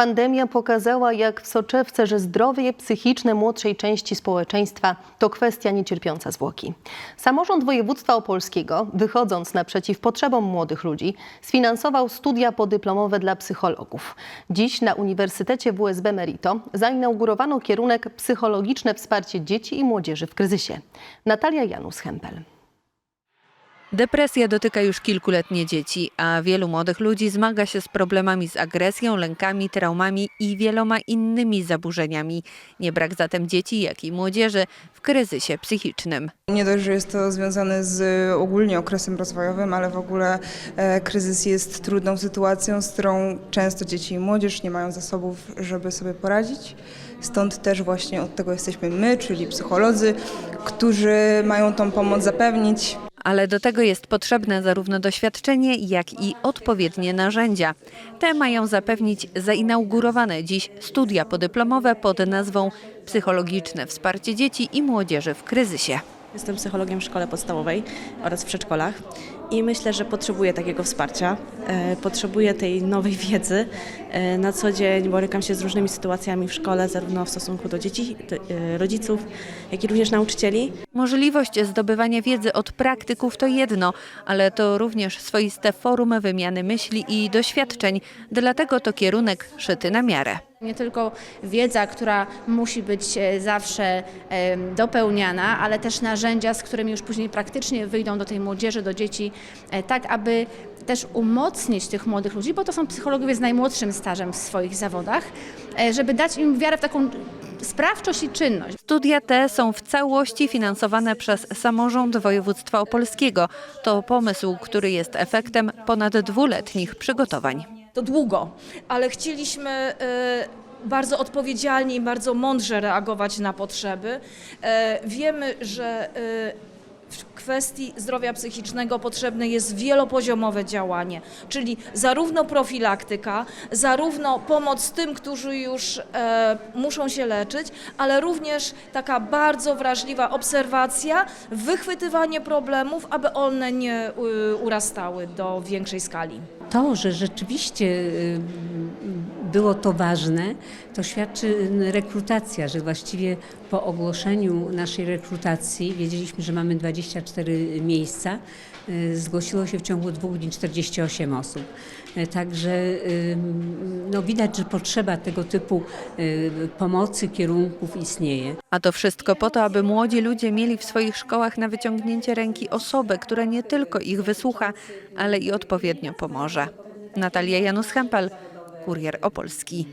Pandemia pokazała jak w soczewce, że zdrowie psychiczne młodszej części społeczeństwa to kwestia niecierpiąca zwłoki. Samorząd województwa opolskiego, wychodząc naprzeciw potrzebom młodych ludzi, sfinansował studia podyplomowe dla psychologów. Dziś na Uniwersytecie WSB Merito zainaugurowano kierunek psychologiczne wsparcie dzieci i młodzieży w kryzysie. Natalia Janus-Hempel. Depresja dotyka już kilkuletnie dzieci, a wielu młodych ludzi zmaga się z problemami z agresją, lękami, traumami i wieloma innymi zaburzeniami. Nie brak zatem dzieci, jak i młodzieży w kryzysie psychicznym. Nie dość, że jest to związane z ogólnie okresem rozwojowym, ale w ogóle e, kryzys jest trudną sytuacją, z którą często dzieci i młodzież nie mają zasobów, żeby sobie poradzić. Stąd też właśnie od tego jesteśmy my, czyli psycholodzy, którzy mają tą pomoc zapewnić. Ale do tego jest potrzebne zarówno doświadczenie, jak i odpowiednie narzędzia. Te mają zapewnić zainaugurowane dziś studia podyplomowe pod nazwą Psychologiczne wsparcie dzieci i młodzieży w kryzysie. Jestem psychologiem w szkole podstawowej oraz w przedszkolach i myślę, że potrzebuję takiego wsparcia, e, potrzebuję tej nowej wiedzy. E, Na co dzień borykam się z różnymi sytuacjami w szkole, zarówno w stosunku do dzieci, e, rodziców, jak i również nauczycieli. Możliwość zdobywania wiedzy od praktyków to jedno, ale to również swoiste forum wymiany myśli i doświadczeń. Dlatego to kierunek szyty na miarę. Nie tylko wiedza, która musi być e, zawsze dopełniana, ale też narzędzia, z którymi już później praktycznie wyjdą do tej młodzieży, do dzieci, e, tak aby też umocnić tych młodych ludzi, bo to są psychologowie z najmłodszym stażem w swoich zawodach, e, żeby dać im wiarę w taką sprawczość i czynność. Studia te są w całości finansowane przez samorząd województwa opolskiego. To pomysł, który jest efektem ponad dwuletnich przygotowań. To długo, ale chcieliśmy e, bardzo odpowiedzialnie i bardzo mądrze reagować na potrzeby. E, Wiemy, że e, w kwestii zdrowia psychicznego potrzebne jest wielopoziomowe działanie, czyli zarówno profilaktyka, zarówno pomoc tym, którzy już e, muszą się leczyć, ale również taka bardzo wrażliwa obserwacja, wychwytywanie problemów, aby one nie y, urastały do większej skali. To, że rzeczywiście y, było to ważne, to świadczy rekrutacja, że właściwie po ogłoszeniu naszej rekrutacji wiedzieliśmy, że mamy 24 miejsca. Y, Zgłosiło się w ciągu dwóch dni 48 osób. Y, Także no, widać, że potrzeba tego typu y, pomocy, kierunków istnieje. A to wszystko po to, aby młodzi ludzie mieli w swoich szkołach na wyciągnięcie ręki osobę, która nie tylko ich wysłucha, ale i odpowiednio pomoże. Natalia Janus-Hempel, Kurier Opolski.